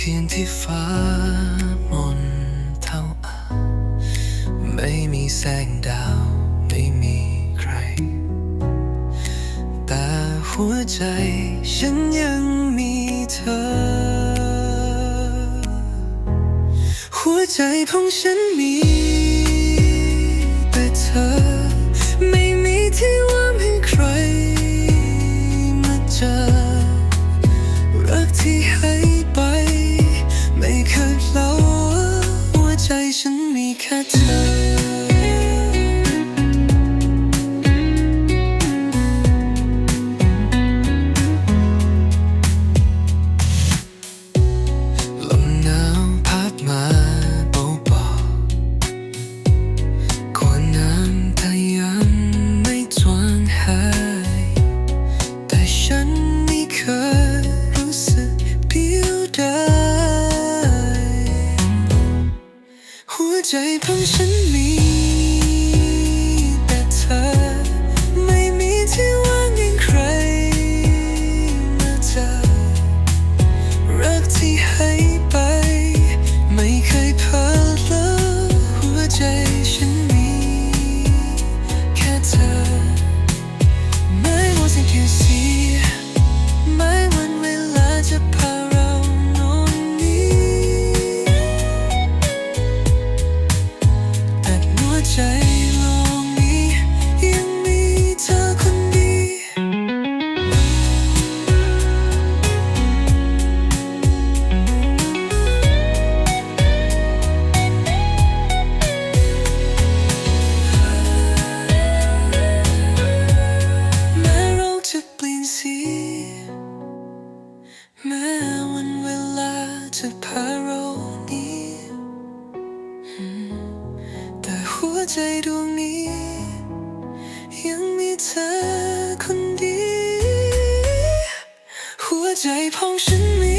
เพียงที่ฟ้ามนเท่าอาไม่มีแสงดาวไม่มีใคร แต่หัวใจฉันยังมีเธอ หัวใจของฉันมีแต่เธอ ไม่มีที่ว่างให้ใครมาเจอรักที่ให้ ไปไม่เคยเล่าว่าหัวใจฉันมีแค่เธอลม ใจของฉันมีแต่เธอ ไม่มีที่ว่างให้ใครมาเจอรักที่ให้ไป ไม่เคยเพ้อเลิหัวใจฉันมีแค่เธอไม่ว่าาจะพาเราหนีอืมแต่หัวใจดวงนี้ ยังมีเธอคนดี หัวใจของฉันมี